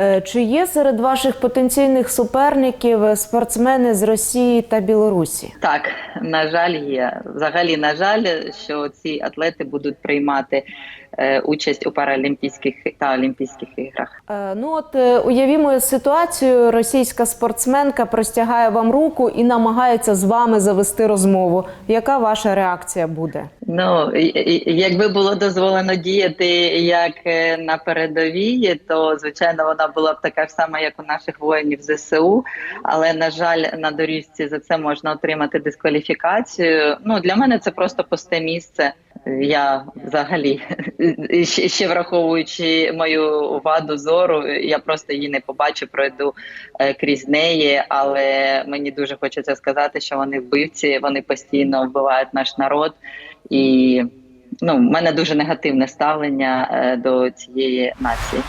Е, Чи є серед ваших потенційних суперників е, спортсмени з Росії та Білорусі? Так, на жаль, є. Взагалі, на жаль, що ці атлети будуть приймати е, участь у паралімпійських та олімпійських іграх. Ну от уявімо ситуацію, російська спортсменка простягає вам руку і намагається з вами завести розмову. Яка ваша реакція буде? Ну якби було дозволено діяти як е, на передовій, то звичайно вона була б така ж сама, як у наших воїнів ЗСУ. Але на жаль, на доріжці за це можна отримати дискваліфікацію. Ну для мене це просто пусте місце. Я взагалі ще, враховуючи мою ваду зору, я просто її не побачу, пройду е, крізь неї. Але мені дуже хочеться сказати, що вони вбивці, вони постійно вбивають наш народ. І ну, в мене дуже негативне ставлення е, до цієї нації.